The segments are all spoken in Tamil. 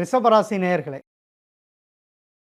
ரிஷபராசி நேயர்களே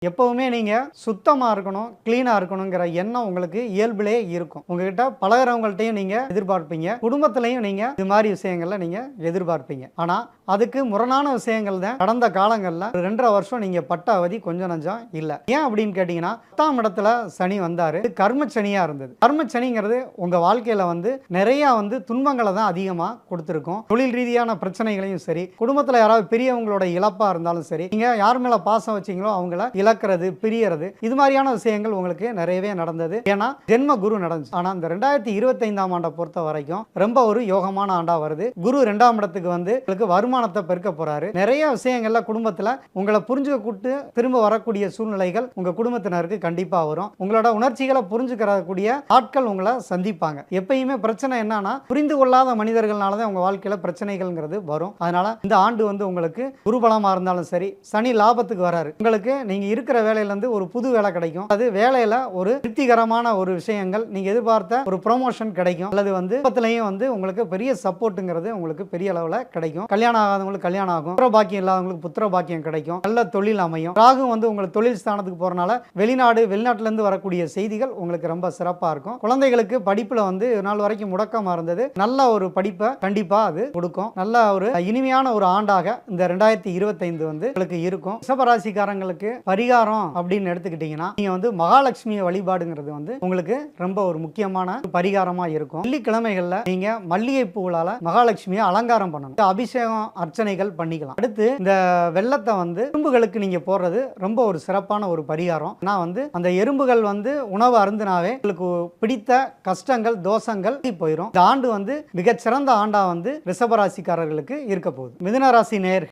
எப்போவுமே நீங்கள் சுத்தமாக இருக்கணும் க்ளீனாக இருக்கணுங்கிற எண்ணம் உங்களுக்கு இயல்பிலே இருக்கும். உங்ககிட்ட பழகிறவங்கள்ட்டையும் நீங்கள் எதிர்பார்ப்பீங்க குடும்பத்திலையும் நீங்கள் இது மாதிரி விஷயங்கள்ல நீங்கள் எதிர்பார்ப்பீங்க. ஆனால் அதுக்கு முரணான விஷயங்கள் தான் கடந்த காலங்களில் ஒரு ரெண்டரை வருஷம் நீங்கள் பட்ட அவதி கொஞ்சம் நஞ்சம் இல்லை. ஏன் அப்படின்னு கேட்டிங்கன்னா பத்தாம் இடத்துல சனி வந்தார். இது கர்ம சனியாக இருந்தது. கர்ம சனிங்கிறது உங்கள் வாழ்க்கையில் வந்து நிறையா வந்து துன்பங்களை தான் அதிகமாக கொடுத்துருக்கும். தொழில் ரீதியான பிரச்சனைகளையும் சரி குடும்பத்தில் யாராவது பெரியவங்களோட இழப்பாக இருந்தாலும் சரி நீங்கள் யார் மேலே பாசம் வச்சீங்களோ அவங்கள இழக்கிறது பிரியறது இது மாதிரியான விஷயங்கள் உங்களுக்கு நிறையவே நடந்தது. ஏன்னா ஜென்ம குரு நடந்துச்சு. ஆனால் இந்த ரெண்டாயிரத்தி இருபத்தைந்தாம் ஆண்டை பொறுத்த வரைக்கும் ரொம்ப ஒரு யோகமான ஆண்டாக வருது. குரு ரெண்டாம் இடத்துக்கு வந்து உங்களுக்கு வருமானத்தை பெருக்க போறாரு. நிறைய விஷயங்கள்ல குடும்பத்துல உங்களை புரிஞ்சுக்க கூட்டு திரும்ப வரக்கூடிய சூழ்நிலைகள் உங்க குடும்பத்தினருக்கு கண்டிப்பா வரும். உங்களோட உணர்ச்சிகளை புரிஞ்சுக்கிறக்கூடிய ஆட்கள் உங்களை சந்திப்பாங்க. எப்பயுமே பிரச்சனை என்னன்னா புரிந்து கொள்ளாத மனிதர்கள்னால தான் உங்க வாழ்க்கையில பிரச்சனைகள்ங்கிறது வரும். அதனால இந்த ஆண்டு வந்து உங்களுக்கு குருபலமா இருந்தாலும் சரி சனி லாபத்துக்கு வராரு. உங்களுக்கு நீங்க இருக்கிற வேலையில இருந்து ஒரு புது வேலை கிடைக்கும். அது வேலையில ஒரு திருப்திகரமான ஒரு விஷயங்கள் நீங்க எதிர்பார்த்த ஒரு ப்ரொமோஷன் கிடைக்கும். அல்லது வந்து குடும்பத்திலையும் வந்து உங்களுக்கு பெரிய சப்போர்ட்டுங்கிறது உங்களுக்கு பெரிய அளவில் கிடைக்கும். கல்யாணம் ஆகாதவங்களுக்கு கல்யாணம் ஆகும். புத்திர பாக்கியம் இல்லாதவங்களுக்கு புத்திர பாக்கியம் கிடைக்கும். நல்ல தொழில் அமையும். ராகு வந்து உங்களுக்கு தொழில் ஸ்தானத்துக்கு போறனால வெளிநாடு வெளிநாட்டுல இருந்து வரக்கூடிய செய்திகள் உங்களுக்கு ரொம்ப சிறப்பா இருக்கும். குழந்தைகளுக்கு படிப்புல வந்து நாள் வரைக்கும் முடக்கமா இருந்தது. நல்ல ஒரு படிப்பை கண்டிப்பா அது கொடுக்கும். நல்ல ஒரு இனிமையான ஒரு ஆண்டாக இந்த ரெண்டாயிரத்தி இருபத்தைந்து வந்து உங்களுக்கு இருக்கும். ரிஷபராசிக்காரங்களுக்கு பரிகாரம் அப்படின்னு எடுத்துக்கிட்டீங்கன்னா நீங்க வந்து மகாலட்சுமியை வழிபாடுங்கிறது வந்து உங்களுக்கு ரொம்ப ஒரு முக்கியமான பரிகாரமாக பரிகாரமா இருக்கும். வெள்ளிக்கிழமைகள்ல நீங்க மல்லிகை பூவால மகாலட்சுமியை அலங்காரம் பண்ணணும். அபிஷேகம் அர்ச்சனைகள் பண்ணிக்கலாம். அடுத்து இந்த வெள்ளத்தை வந்து எறும்புகளுக்கு நீங்க போடுறது ரொம்ப ஒரு சிறப்பான ஒரு பரிகாரம். ஆனால் வந்து அந்த எறும்புகள் வந்து உணவு அருந்தினாவே உங்களுக்கு பிடித்த கஷ்டங்கள் தோஷங்கள் போயிடும் இந்த ஆண்டு வந்து மிகச்சிறந்த ஆண்டா வந்து ரிஷபராசிக்காரர்களுக்கு இருக்க போகுது. மிதுன ராசி நேர்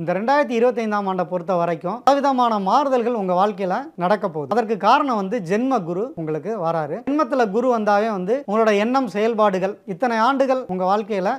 இந்த ரெண்டாயிரத்தி இருபத்தைந்தாம் ஆண்டை பொறுத்த வரைக்கும் பலவிதமான மாறுதல்கள் உங்க வாழ்க்கையில நடக்க போகுது. அதற்கு காரணம் வந்து ஜென்ம குரு உங்களுக்கு வராரு. ஜென்மத்துல குரு வந்தாவே வந்து உங்களோட எண்ணம் செயல்பாடுகள் இத்தனை ஆண்டுகள் உங்க வாழ்க்கையில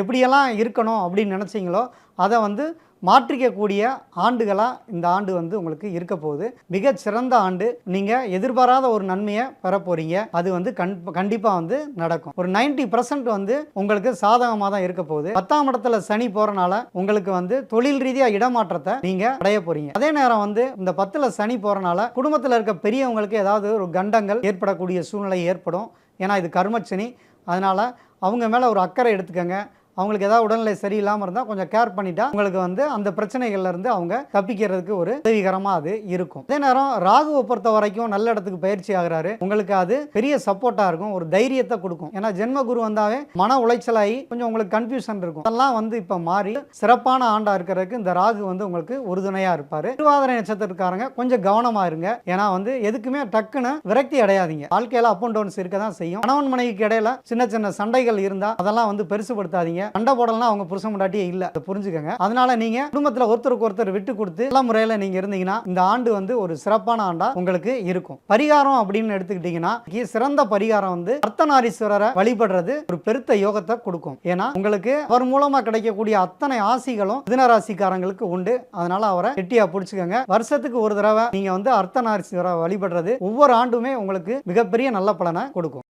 எப்படியெல்லாம் இருக்கணும் அப்படின்னு நினச்சிங்களோ அதை வந்து மாற்றிக்கக்கூடிய ஆண்டுகளாக இந்த ஆண்டு வந்து உங்களுக்கு இருக்க போகுது. மிக சிறந்த ஆண்டு. நீங்கள் எதிர்பாராத ஒரு நன்மையை பெற போகிறீங்க அது வந்து கண் கண்டிப்பாக வந்து நடக்கும். ஒரு 90% வந்து உங்களுக்கு சாதகமாக தான் இருக்க போகுது. பத்தாம் இடத்துல சனி போகிறனால உங்களுக்கு வந்து தொழில் ரீதியாக இடமாற்றத்தை நீங்கள் அடைய போகிறீங்க அதே நேரம் வந்து இந்த பத்தில் சனி போகிறனால குடும்பத்தில் இருக்க பெரியவங்களுக்கு ஏதாவது ஒரு கண்டங்கள் ஏற்படக்கூடிய சூழ்நிலை ஏற்படும். ஏன்னா இது கர்மச்சனி. அதனால் அவங்க மேலே ஒரு அக்கறை எடுத்துக்கங்க. அவங்களுக்கு ஏதாவது உடல்நிலை சரியில்லாமல் இருந்தால் கொஞ்சம் கேர் பண்ணிட்டா உங்களுக்கு வந்து அந்த பிரச்சனைகள்லேருந்து அவங்க தப்பிக்கிறதுக்கு ஒரு உதவிகரமாக அது இருக்கும். அதே நேரம் ராகுவை பொறுத்த வரைக்கும் நல்ல இடத்துக்கு பயிற்சி ஆகுறாரு. உங்களுக்கு அது பெரிய சப்போர்ட்டாக இருக்கும். ஒரு தைரியத்தை கொடுக்கும். ஏன்னா ஜென்ம குரு வந்தாவே மன உளைச்சலாகி கொஞ்சம் உங்களுக்கு கன்ஃபியூஷன் இருக்கும். அதெல்லாம் வந்து இப்போ மாறி சிறப்பான ஆண்டாக இருக்கிறதுக்கு இந்த ராகு வந்து உங்களுக்கு உறுதுணையாக இருப்பார். திருவாதிரை நட்சத்திரக்காரங்க கொஞ்சம் கவனமாக இருங்க. ஏன்னா வந்து எதுக்குமே டக்குன்னு விரக்தி அடையாதீங்க. வாழ்க்கையில் அப் அண்ட் டவுன்ஸ் இருக்க தான் செய்யும். கணவன் மனைவிக்கு இடையில சின்ன சின்ன சண்டைகள் இருந்தால் அதெல்லாம் வந்து பெருசுபடுத்தாதீங்க. சண்டை போடலாம் அவங்க புருஷன் முண்டாட்டியே இல்ல. அதை புரிஞ்சுக்கங்க. அதனால நீங்க குடும்பத்துல ஒருத்தருக்கு ஒருத்தர் விட்டு கொடுத்து நல்ல முறையில நீங்க இருந்தீங்கன்னா இந்த ஆண்டு வந்து ஒரு சிறப்பான ஆண்டா உங்களுக்கு இருக்கும். பரிகாரம் அப்படின்னு எடுத்துக்கிட்டீங்கன்னா சிறந்த பரிகாரம் வந்து அர்த்தநாரீஸ்வரரை வழிபடுறது ஒரு பெருத்த யோகத்தை கொடுக்கும். ஏன்னா உங்களுக்கு அவர் மூலமா கிடைக்கக்கூடிய அத்தனை ஆசிகளும் மிதனராசிக்காரங்களுக்கு உண்டு. அதனால அவரை கெட்டியா பிடிச்சுக்கோங்க. வருஷத்துக்கு ஒரு தடவை நீங்க வந்து அர்த்தநாரீஸ்வரரை வழிபடுறது ஒவ்வொரு ஆண்டுமே உங்களுக்கு மிகப்பெரிய நல்ல பலனை கொடுக்கும்.